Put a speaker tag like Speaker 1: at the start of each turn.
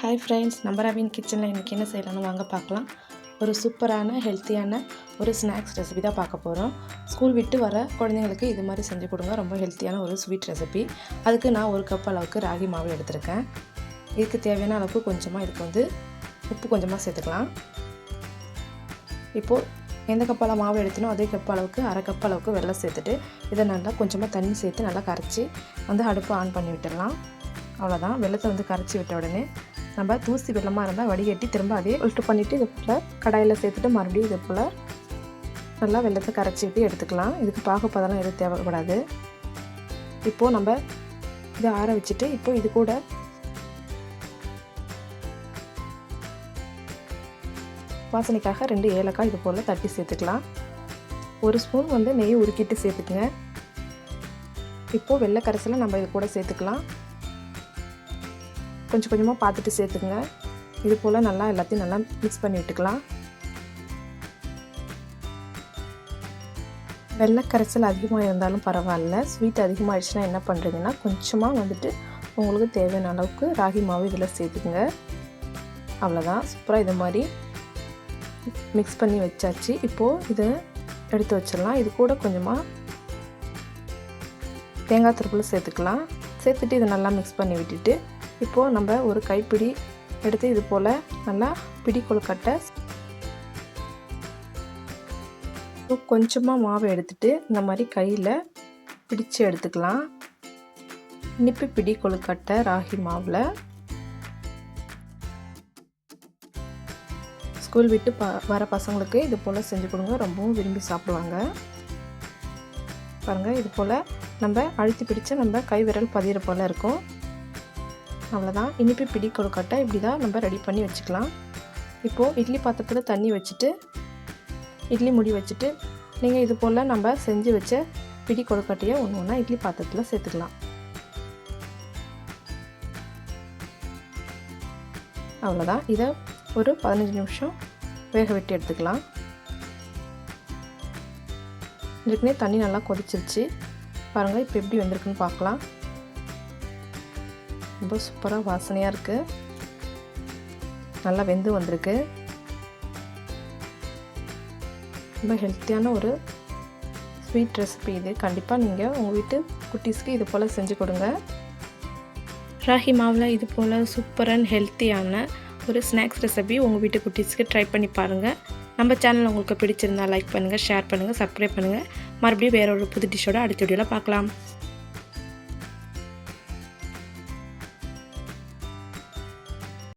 Speaker 1: Hi friends நம்ம ரவின் கிச்சனில் இன்றைக்கி என்ன செய்யலாம்னு வாங்க பார்க்கலாம். ஒரு சூப்பரான ஹெல்த்தியான ஒரு ஸ்நாக்ஸ் ரெசிபி தான் பார்க்க போகிறோம் ஸ்கூல் விட்டு வர குழந்தைங்களுக்கு இது மாதிரி செஞ்சு கொடுங்க. ரொம்ப ஹெல்த்தியான ஒரு ஸ்வீட் ரெசிபி அதுக்கு நான் ஒரு கப் அளவுக்கு ராகி மாவு எடுத்திருக்கேன். இதுக்கு தேவையான அளவுக்கு கொஞ்சமாக இதுக்கு வந்து உப்பு கொஞ்சமாக சேர்த்துக்கலாம். இப்போது எந்த கப்பால் மாவு எடுத்தனோ அதே கப் அளவுக்கு அரை கப் அளவுக்கு வெள்ளம் சேர்த்துட்டு இதை நல்லா கொஞ்சமாக தண்ணி சேர்த்து நல்லா கரைச்சி வந்து அடுப்பை ஆன் பண்ணி விட்டுடலாம். அவ்வளோதான் வெள்ளத்தை வந்து கரைச்சி விட்ட உடனே நம்ம தூசி வெள்ளமாக இருந்தால் வடிகட்டி திரும்ப அதே உல்ட்டு பண்ணிவிட்டு இது போல் கடாயில் சேர்த்துட்டு மறுபடியும் இது போல் நல்லா வெள்ளத்தை கரைச்சிட்டு எடுத்துக்கலாம். இதுக்கு பாகுப்பதெல்லாம் எதுவும் தேவைப்படாது. இப்போது நம்ம இதை ஆற வச்சுட்டு இப்போ இது கூட வாசனைக்காக ரெண்டு ஏலக்காய் இது போல் தட்டி சேர்த்துக்கலாம். ஒரு ஸ்பூன் வந்து நெய் உருக்கிட்டு சேர்த்துக்குங்க. இப்போது வெள்ளை கரைசலை நம்ம இது கூட சேர்த்துக்கலாம். கொஞ்சம் கொஞ்சமாக பார்த்துட்டு சேர்த்துக்குங்க. இது போல் நல்லா எல்லாத்தையும் நல்லா மிக்ஸ் பண்ணி விட்டுக்கலாம். வெள்ளை கரைசல் அதிகமாக இருந்தாலும் பரவாயில்ல. ஸ்வீட் அதிகமாகிடுச்சுன்னா என்ன பண்ணுறீங்கன்னா கொஞ்சமாக வந்துட்டு உங்களுக்கு தேவையான அளவுக்கு ராகி மாவு இதில் சேர்த்துக்குங்க. அவ்வளோதான். சூப்பராக இது மாதிரி மிக்ஸ் பண்ணி வச்சாச்சு. இப்போது இதை எடுத்து வச்சிடலாம். இது கூட கொஞ்சமாக தேங்காய் திருப்பில் சேர்த்துக்கலாம். சேர்த்துட்டு இதை நல்லா மிக்ஸ் பண்ணி விட்டுட்டு இப்போது நம்ம ஒரு கைப்பிடி எடுத்து இது போல் நல்லா பிடி கொழுக்கட்டை கொஞ்சமாக மாவை எடுத்துட்டு இந்த மாதிரி கையில் பிடிச்சு எடுத்துக்கலாம். இனிப்பு பிடி கொழுக்கட்டை ராகி மாவில். ஸ்கூல் விட்டு ப வர பசங்களுக்கு இது போல் செஞ்சு கொடுங்க ரொம்பவும் விரும்பி சாப்பிடுவாங்க. பாருங்கள் இது போல் நம்ம அழுத்தி பிடிச்சு நம்ம கை விரல் பதிகிற போல் இருக்கும். அவ்வளோதான். இனிப்பு பிடி கொழுக்கட்டை இப்படி தான் நம்ம ரெடி பண்ணி வச்சுக்கலாம். இப்போது இட்லி பாத்திரத்தில் தண்ணி வச்சுட்டு இட்லி முடி வச்சுட்டு நீங்கள் இது போல் நம்ம செஞ்சு வச்ச பிடி கொழுக்கட்டையை ஒன்று ஒன்றா இட்லி பாத்திரத்தில் சேர்த்துக்கலாம். அவ்வளோதான். இதை ஒரு பதினஞ்சு நிமிஷம் வேக வெட்டி எடுத்துக்கலாம். இதுக்குன்னே தண்ணி நல்லா கொதிச்சிருச்சு. பாருங்கள் இப்போ எப்படி வந்திருக்குன்னு பார்க்கலாம். ரொம்ப சூப்பராக வாசனையாக இருக்குது நல்லா வெந்து வந்திருக்கு. ரொம்ப ஹெல்த்தியான ஒரு ஸ்வீட் ரெசிபி இது. கண்டிப்பாக நீங்கள் உங்கள் வீட்டு குட்டீஸ்க்கு இது போல் செஞ்சு கொடுங்க. ராகி மாவில் இது போல் சூப்பர் அண்ட் ஹெல்த்தியான ஒரு ஸ்நாக்ஸ் ரெசிபி உங்கள் வீட்டு குட்டீஸ்க்கு ட்ரை பண்ணி பாருங்கள் நம்ம சேனல் உங்களுக்கு பிடிச்சிருந்தா லைக் பண்ணுங்கள் ஷேர் பண்ணுங்கள் சப்ஸ்கிரைப் பண்ணுங்கள் மறுபடியும் வேற ஒரு புது டிஷ்ஷோட அடுத்த வீடியோவில் பார்க்கலாம்.